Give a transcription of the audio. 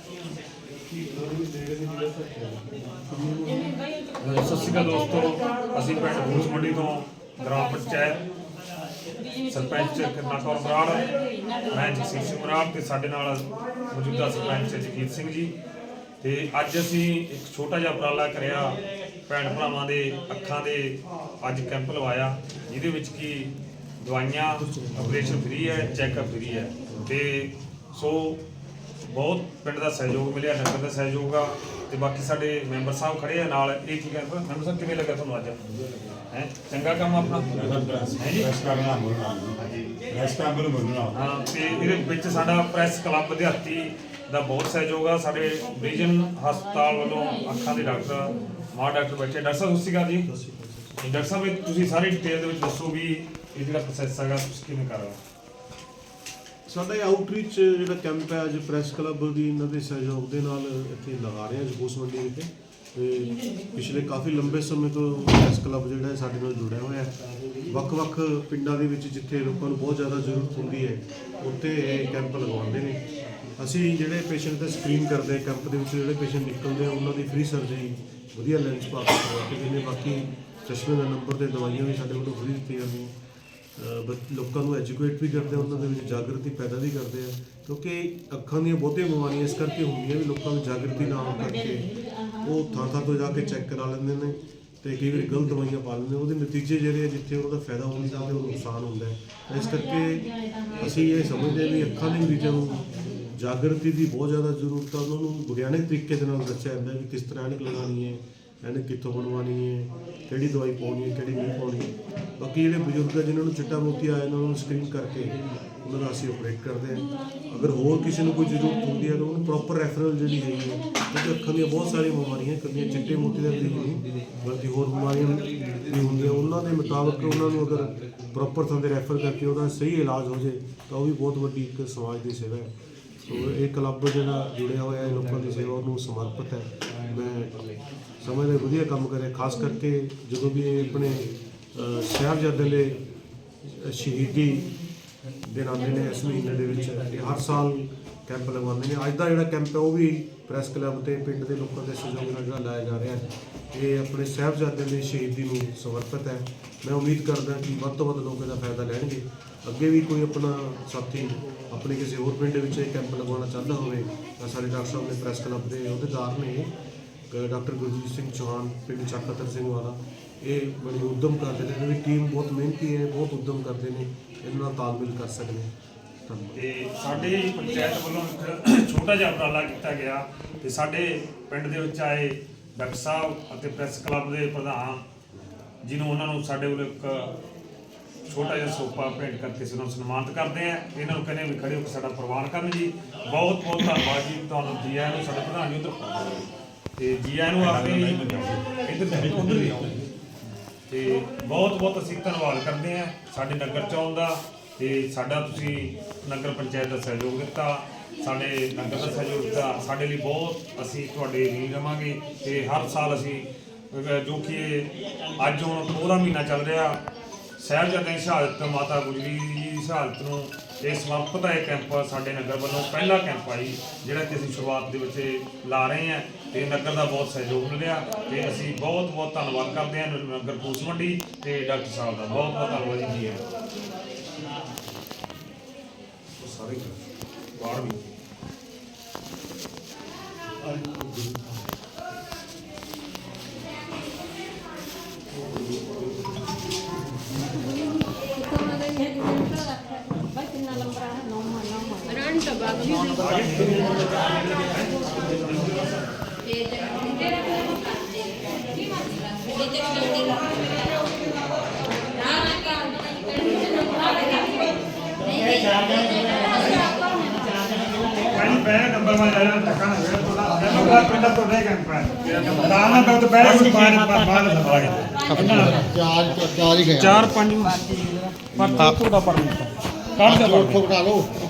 ਸਤਿ ਸ਼੍ਰੀ ਅਕਾਲ ਦੋਸਤੋ, ਅਸੀਂ ਪਿੰਡ ਮੰਡੀ ਤੋਂ ਗ੍ਰਾਮ ਪੰਚਾਇਤ ਸਰਪੰਚ ਕਰਨਾਕੌਰ ਬਰਾੜ ਮੈਂ ਜਗਸੀਰ ਸਿੰਘ ਬਰਾੜ ਤੇ ਸਾਡੇ ਨਾਲ ਮੌਜੂਦਾ ਸਰਪੰਚ ਜਗੀਰ ਸਿੰਘ ਜੀ। ਤੇ ਅੱਜ ਅਸੀਂ ਇੱਕ ਛੋਟਾ ਜਿਹਾ ਉਪਰਾਲਾ ਕਰਿਆ, ਭੈਣ ਭਰਾਵਾਂ ਦੇ ਅੱਖਾਂ ਦੇ ਅੱਜ ਕੈਂਪ ਲਵਾਇਆ, ਜਿਹਦੇ ਵਿੱਚ ਕੀ ਦਵਾਈਆਂ ਆਪਰੇਸ਼ਨ ਫ੍ਰੀ ਹੈ, ਚੈੱਕਅਪ ਫ੍ਰੀ ਹੈ। ਤੇ ਸੋ ਬਹੁਤ ਪਿੰਡ ਦਾ ਸਹਿਯੋਗ ਮਿਲਿਆ ਨਗਰ ਦਾ ਸਹਿਯੋਗ ਆ ਤੇ ਬਾਕੀ ਸਾਡੇ ਮੈਂਬਰ ਸਾਹਿਬ ਖੜੇ ਆ ਨਾਲ। ਇਹ ਕੀ ਕਹਿੰਦੇ ਮੈਂਬਰ ਸਾਹਿਬ ਕਿਵੇਂ ਲੱਗਾ ਤੁਹਾਨੂੰ ਅੱਜ? ਹੈ? ਚੰਗਾ ਕੰਮ ਆਪਣਾ? ਹੈ ਜੀ? ਕਰਨਾ ਮੁਰਨਾ ਰੈਸ ਕੰਮ ਨੂੰ ਮੁਰਨਾ ਹਾਂ ਤੇ ਇਹਦੇ ਵਿੱਚ ਸਾਡਾ ਪ੍ਰੈਸ ਕਲੱਬ ਵਿਦਿਆਰਥੀ ਦਾ ਬਹੁਤ ਸਹਿਯੋਗ ਆ। ਸਾਡੇ ਵਿਜਨ ਹਸਪਤਾਲ ਵੱਲੋਂ ਅੱਖਾਂ ਦੇ ਡਾਕਟਰ ਮਾਂ ਡਾਕਟਰ ਬੈਠੇ। ਡਾਕਟਰ ਸਾਹਿਬ ਸਤਿ ਸ਼੍ਰੀ ਅਕਾਲ ਜੀ। ਡਾਕਟਰ ਸਾਹਿਬ ਤੁਸੀਂ ਸਾਰੀ ਡਿਟੇਲ ਦੇ ਵਿੱਚ ਦੱਸੋ ਵੀ ਇਹ ਜਿਹੜਾ ਪ੍ਰੋਸੈਸ ਹੈਗਾ ਤੁਸੀਂ ਕਿਵੇਂ ਕਰ ਰਹੇ ਹੋ? ਸਾਡਾ ਇਹ ਆਊਟਰੀਚ ਜਿਹੜਾ ਕੈਂਪ ਹੈ ਅੱਜ ਪ੍ਰੈਸ ਕਲੱਬ ਦੀ ਇਹਨਾਂ ਦੇ ਸਹਿਯੋਗ ਦੇ ਨਾਲ ਇੱਥੇ ਲਗਾ ਰਹੇ ਹਾਂ ਜਗੂਸ ਮੰਡੀ ਵਿਖੇ। ਤੇ ਪਿਛਲੇ ਕਾਫੀ ਲੰਬੇ ਸਮੇਂ ਤੋਂ ਪ੍ਰੈਸ ਕਲੱਬ ਜਿਹੜਾ ਹੈ ਸਾਡੇ ਨਾਲ ਜੁੜਿਆ ਹੋਇਆ ਹੈ। ਵੱਖ-ਵੱਖ ਪਿੰਡਾਂ ਦੇ ਵਿੱਚ ਜਿੱਥੇ ਲੋਕਾਂ ਨੂੰ ਬਹੁਤ ਜ਼ਿਆਦਾ ਜ਼ਰੂਰਤ ਹੁੰਦੀ ਹੈ, ਉੱਥੇ ਇਹ ਕੈਂਪ ਲਗਾਉਂਦੇ ਨੇ। ਅਸੀਂ ਜਿਹੜੇ ਪੇਸ਼ੈਂਟ ਦਾ ਸਕਰੀਨ ਕਰਦੇ ਕੈਂਪ ਦੇ ਵਿੱਚ ਜਿਹੜੇ ਪੇਸ਼ੈਂਟ ਨਿਕਲਦੇ ਆ, ਉਹਨਾਂ ਦੀ ਫ੍ਰੀ ਸਰਜਰੀ ਵਧੀਆ ਲੈਂਸ ਪਾ ਕੇ ਕਰਵਾ ਕੇ ਦਿੰਦੇ ਬਾਕੀ ਚਸ਼ਮੇ ਦਾ ਨੰਬਰ ਤੇ ਦਵਾਈਆਂ ਵੀ ਸਾਡੇ ਵੱਲੋਂ ਫ੍ਰੀ ਦਿੱਤੀਆਂ ਜਾਂਦੀਆਂ। ਲੋਕਾਂ ਨੂੰ ਐਜੂਕੇਟ ਵੀ ਕਰਦੇ ਆ, ਉਹਨਾਂ ਦੇ ਵਿੱਚ ਜਾਗਰਤੀ ਪੈਦਾ ਵੀ ਕਰਦੇ ਆ। ਕਿਉਂਕਿ ਅੱਖਾਂ ਦੀਆਂ ਬਹੁਤੀਆਂ ਬਿਮਾਰੀਆਂ ਇਸ ਕਰਕੇ ਹੁੰਦੀਆਂ ਵੀ ਲੋਕਾਂ ਨੂੰ ਜਾਗਰਤੀ ਨਾ ਹੋਣ ਕਰਕੇ ਉਹ ਥਾਂ ਥਾਂ ਤੋਂ ਜਾ ਕੇ ਚੈੱਕ ਕਰਾ ਲੈਂਦੇ ਨੇ ਤੇ ਕਈ ਵਾਰੀ ਗਲਤ ਦਵਾਈਆਂ ਪਾ ਲੈਂਦੇ ਉਹਦੇ ਨਤੀਜੇ ਜਿਹੜੇ ਆ ਜਿੱਥੇ ਉਹਨਾਂ ਦਾ ਫਾਇਦਾ ਹੁੰਦਾ ਤੇ ਉਹ ਨੁਕਸਾਨ ਹੁੰਦਾ ਹੈ। ਇਸ ਕਰਕੇ ਅਸੀਂ ਇਹ ਸਮਝਦੇ ਹਾਂ ਵੀ ਅੱਖਾਂ ਦੇ ਮਰੀਜ਼ਾਂ ਨੂੰ ਜਾਗਰਤੀ ਦੀ ਬਹੁਤ ਜ਼ਿਆਦਾ ਜ਼ਰੂਰਤ ਹੈ ਉਹਨਾਂ ਨੂੰ ਵਿਗਿਆਨਿਕ ਤਰੀਕੇ ਦੇ ਨਾਲ ਦੱਸਿਆ ਜਾਂਦਾ ਵੀ ਕਿਸ ਤਰ੍ਹਾਂ ਐਨਕ ਲਗਾਉਣੀ ਹੈ ਇਹਨੇ ਕਿੱਥੋਂ ਬਣਵਾਉਣੀ ਹੈ, ਕਿਹੜੀ ਦਵਾਈ ਪਾਉਣੀ ਹੈ, ਕਿਹੜੀ ਨਹੀਂ ਪਾਉਣੀ। ਬਾਕੀ ਜਿਹੜੇ ਬਜ਼ੁਰਗ ਆ, ਜਿਨ੍ਹਾਂ ਨੂੰ ਚਿੱਟਾ ਮੋਤੀ ਆਇਆ ਉਹਨਾਂ ਨੂੰ ਸਕਰੀਨ ਕਰਕੇ ਉਹਨਾਂ ਦਾ ਅਸੀਂ ਆਪਰੇਟ ਕਰਦੇ ਹਾਂ। ਅਗਰ ਹੋਰ ਕਿਸੇ ਨੂੰ ਕੋਈ ਜ਼ਰੂਰਤ ਹੁੰਦੀ ਹੈ, ਤਾਂ ਉਹਨੂੰ ਪ੍ਰੋਪਰ ਰੈਫਰਲ ਜਿਹੜੀ ਹੈਗੀ ਹੈ, ਕਿਉਂਕਿ ਅੱਖਾਂ ਦੀਆਂ ਬਹੁਤ ਸਾਰੀਆਂ ਬਿਮਾਰੀਆਂ ਕੱਲੀਆਂ ਚਿੱਟੇ ਮੋਤੀ ਦੇ ਨਹੀਂ, ਬਲਕਿ ਹੋਰ ਬਿਮਾਰੀਆਂ ਵੀ ਹੁੰਦੀਆਂ। ਉਹਨਾਂ ਦੇ ਮੁਤਾਬਕ ਉਹਨਾਂ ਨੂੰ ਅਗਰ ਪ੍ਰੋਪਰ ਥਾਂ ਤੇ ਰੈਫਰ ਕਰਕੇ ਉਹਦਾ ਸਹੀ ਇਲਾਜ ਹੋ ਜੇ ਤਾਂ ਉਹ ਵੀ ਬਹੁਤ ਵੱਡੀ ਇੱਕ ਸਮਾਜ ਦੀ ਸੇਵਾ ਹੈ। ਸੋ ਇਹ ਕਲੱਬ ਜਿਹੜਾ ਜੁੜਿਆ ਹੋਇਆ ਹੈ ਲੋਕਾਂ ਦੀ ਸੇਵਾ ਨੂੰ ਸਮਰਪਿਤ ਹੈ। ਮੈਂ ਸਮਝਦਾ ਵਧੀਆ ਕੰਮ ਕਰੇ, ਖਾਸ ਕਰਕੇ ਜਦੋਂ ਵੀ ਇਹ ਆਪਣੇ ਸਾਹਿਬਜ਼ਾਦੇ ਲਈ ਸ਼ਹੀਦੀ ਦੇ ਆਉਂਦੇ ਨੇ ਇਸ ਮਹੀਨੇ ਦੇ ਵਿੱਚ ਇਹ ਹਰ ਸਾਲ ਕੈਂਪ ਲਗਵਾਉਂਦੇ ਨੇ। ਅੱਜ ਦਾ ਜਿਹੜਾ ਕੈਂਪ ਹੈ ਉਹ ਵੀ ਪ੍ਰੈਸ ਕਲੱਬ ਤੇ ਪਿੰਡ ਦੇ ਲੋਕਾਂ ਦੇ ਸਹਿਯੋਗ ਨਾਲ ਜਿਹੜਾ ਲਾਇਆ ਜਾ ਰਿਹਾ ਹੈ। ਇਹ ਆਪਣੇ ਸਾਹਿਬਜ਼ਾਦੇ ਦੀ ਸ਼ਹੀਦੀ ਨੂੰ ਸਮਰਪਿਤ ਹੈ। ਮੈਂ ਉਮੀਦ ਕਰਦਾ ਕਿ ਵੱਧ ਤੋਂ ਵੱਧ ਲੋਕ ਇਹਦਾ ਫਾਇਦਾ ਲੈਣਗੇ। ਅੱਗੇ ਵੀ ਕੋਈ ਆਪਣਾ ਸਾਥੀ ਆਪਣੇ ਕਿਸੇ ਹੋਰ ਪਿੰਡ ਵਿੱਚ ਇਹ ਕੈਂਪ ਲਗਵਾਉਣਾ ਚਾਹੁੰਦਾ ਹੋਵੇ ਤਾਂ ਸਾਡੇ ਡਾਕਟਰ ਸਾਹਿਬ ਨੇ ਪ੍ਰੈਸ ਕਲੱਬ ਦੇ ਅਹੁਦੇਦਾਰ ਨੇ ਇਹ, ਡਾਕਟਰ ਗੁਰਜੀਤ ਸਿੰਘ ਚੌਹਾਨ, ਪਿੰਡ ਚੱਕਤਰ ਸਿੰਘ ਵਾਲਾ, ਇਹ ਬੜੀ ਉਦਮ ਕਰਦੇ ਨੇ, ਇਹਨਾਂ ਦੀ ਟੀਮ ਬਹੁਤ ਮਿਹਨਤੀ ਹੈ, ਬਹੁਤ ਉਦਮ ਕਰਦੇ ਨੇ, ਇਹਨਾਂ ਨਾਲ ਤਾਲਮੇਲ ਕਰ ਸਕਦੇ ਨੇ। ਧੰਨਵਾਦ। ਤੇ ਸਾਡੇ ਪੰਚਾਇਤ ਵੱਲੋਂ ਇੱਕ ਛੋਟਾ ਜਿਹਾ ਉਪਰਾਲਾ ਕੀਤਾ ਗਿਆ ਤੇ ਸਾਡੇ ਪਿੰਡ ਦੇ ਵਿੱਚ ਆਏ ਡਾਕਟਰ ਸਾਹਿਬ ਅਤੇ ਪ੍ਰੈਸ ਕਲੱਬ ਦੇ ਪ੍ਰਧਾਨ, ਜਿਹਨੂੰ ਉਹਨਾਂ ਨੂੰ ਸਾਡੇ ਵੱਲੋਂ ਇੱਕ ਛੋਟਾ ਜਿਹਾ ਸੋਪਾ ਭੇਂਟ ਕਰਕੇ ਅਸੀਂ ਉਹਨਾਂ ਨੂੰ ਸਨਮਾਨਿਤ ਕਰਦੇ ਆ ਇਹਨਾਂ ਨੂੰ ਕਹਿੰਦੇ ਵੀ ਖੜੇ ਹੋ ਕੇ ਸਾਡਾ ਪ੍ਰਵਾਨ ਕਰਨ ਜੀ। ਬਹੁਤ ਬਹੁਤ ਧੰਨਵਾਦ ਜੀ, ਤੁਹਾਨੂੰ ਜੀ ਆਇਆਂ ਨੂੰ, ਸਾਡੇ ਪ੍ਰਧਾਨ ਜੀ ਉੱਧਰ ਤੇ ਜੀ ਆਇਆਂ ਨੂੰ ਆਪੇ ਇੱਧਰ ਉੱਧਰ ਵੀ ਆਓ ਤੇ ਬਹੁਤ ਬਹੁਤ ਅਸੀਂ ਧੰਨਵਾਦ ਕਰਦੇ ਹਾਂ ਸਾਡੇ ਨਗਰ ਚ ਆਉਣ ਦਾ ਤੇ ਸਾਡਾ ਤੁਸੀਂ ਨਗਰ ਪੰਚਾਇਤ ਦਾ ਸਹਿਯੋਗ ਦਿੱਤਾ, ਸਾਡੇ ਨਗਰ ਦਾ ਸਹਿਯੋਗ ਦਿੱਤਾ, ਸਾਡੇ ਲਈ ਬਹੁਤ ਅਸੀਂ ਤੁਹਾਡੇ ਰੀਣ ਰਵਾਂਗੇ ਤੇ ਹਰ ਸਾਲ ਅਸੀਂ ਜੋ ਕਿ ਅੱਜ ਹੁਣ ਪੂਰਾ ਮਹੀਨਾ ਚੱਲ ਰਿਹਾ ਸਾਹਿਬਜ਼ਾਦੇ ਦੀ ਸ਼ਹਾਦਤ ਮਾਤਾ ਗੁਜਰੀ ਜੀ ਦੀ ਸ਼ਹਾਦਤ ਨੂੰ ਇਹ ਸਮਰਪਿਤ ਹੈ ਕੈਂਪ ਸਾਡੇ ਨਗਰ ਵੱਲੋਂ, ਪਹਿਲਾ ਕੈਂਪ ਆ ਜੀ, ਜਿਹੜਾ ਕਿ ਅਸੀਂ ਸ਼ੁਰੂਆਤ ਦੇ ਵਿੱਚ ਲਾ ਰਹੇ ਹਾਂ ਤੇ ਨਗਰ ਦਾ ਬਹੁਤ ਸਹਿਯੋਗ ਮਿਲਿਆ ਤੇ ਅਸੀਂ ਬਹੁਤ ਬਹੁਤ ਧੰਨਵਾਦ ਕਰਦੇ ਹਾਂ ਨਗਰ ਪੂਸ ਮੰਡੀ ਤੇ ਡਾਕਟਰ ਸਾਹਿਬ ਦਾ। ਬਹੁਤ ਬਹੁਤ ਧੰਨਵਾਦ ਜੀ। ਉਹ ਸਾਰੇ ਬਾਹਰ ਵੀ। ਚਾਰ ਪੰਜ ਪਰ ਤਾਪ ਦਾ ਕੱਢ ਦੇ ਉੱਥੋਂ ਕਢਾ ਲਓ